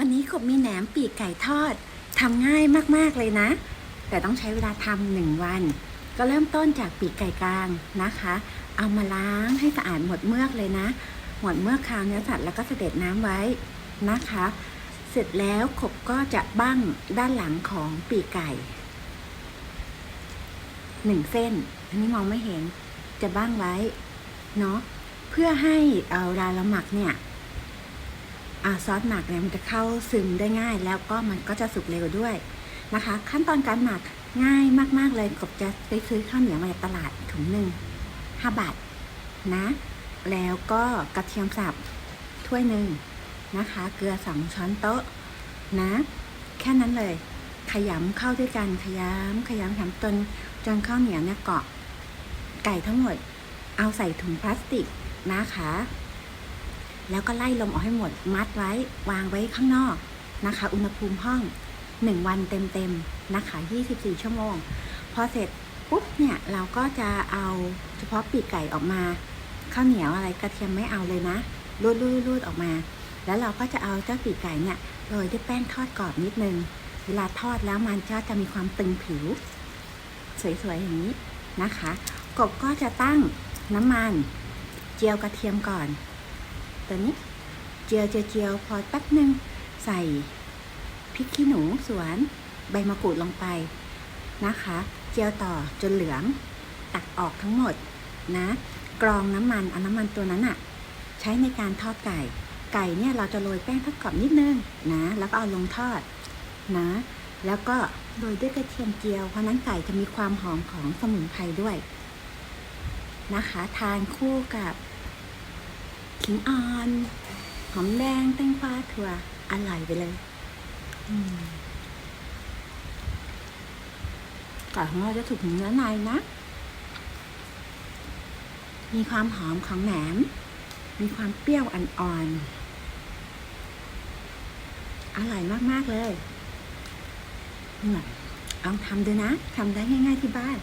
วันนี้กบมีแหนมปีกไก่ทอดทำง่ายมากๆเลยนะ แต่ต้องใช้เวลาทำหนึ่งวัน ก็เริ่มต้นจากปีกไก่กลางนะคะ เอามาล้างให้สะอาดหมดเมือกเลยนะ หมดเมือกคาวเนื้อสัตว์แล้วก็เสด็จน้ำไว้นะคะ เสร็จแล้วขบก็จะบั้งด้านหลังของปีกไก่หนึ่งเส้น อันนี้มองไม่เห็นจะบั้งไว้เนาะเพื่อให้เอาเวลาเราหมักเนี่ย ซอสหมักเนี่ยมันจะเข้าซึมได้ง่าย แล้วก็มันก็จะสุกเร็วด้วยนะคะ ขั้นตอนการหมักง่ายมาก ๆ เลยกบจะไปซื้อข้าวเหนียวมาจากตลาดถุงหนึ่งห้าบาทนะ แล้วก็กระเทียมสับถ้วยหนึ่งนะคะ เกลือสองช้อนโต๊ะนะ แค่นั้นเลย ขยำเข้าด้วยกันขยำขยำขยำจนจนข้าวเหนียวเนี่ยเกาะไก่ทั้งหมด เอาใส่ถุงพลาสติกนะคะ แล้วก็ไล่ลมออกให้หมด มัดไว้ วางไว้ข้างนอกนะคะ อุณหภูมิห้อง 1 วันเต็มๆนะคะ 24 ชั่วโมง พอเสร็จปุ๊บเนี่ยเราก็จะเอาเฉพาะปีกไก่ออกมาข้าวเหนียวอะไรกระเทียมไม่เอาเลยนะรูดรูดรูดออกมา แล้วเราก็จะเอาเจ้าปีกไก่เนี่ยโรยด้วยแป้งทอดกรอบนิดนึง เวลาทอดแล้วมันก็จะมีความตึงผิว สวยๆอย่างนี้นะคะ กบก็จะตั้งน้ำมัน เจียวกระเทียมก่อน ตัวนี้ เจียวเจียวเจียวพอแป๊บหนึ่งใส่พริกขี้หนูสวนใบมะกรูดลงไปนะคะ เจียวต่อจนเหลือง ตักออกทั้งหมดนะ กรองน้ำมันเอาน้ำมันตัวนั้นอะใช้ในการทอดไก่ ไก่เนี่ยเราจะโรยแป้งทอดกรอบนิดนึงนะ แล้วก็เอาลงทอดนะ แล้วก็โรยด้วยกระเทียมเจียว เพราะนั้นไก่จะมีความหอมของสมุนไพรด้วยนะคะ ทานคู่กับ ขิงอ่อน หอมแดงแตงกวาถั่วอร่อยไปเลยอืมไก่ของเราจะถูกเนื้อในนะ มีความหอมของแหนม มีความเปรี้ยวอ่อนๆ อร่อยมาก ๆ เลยเนี่ยลองทำดูนะ ทำได้ง่าย ๆ ที่บ้าน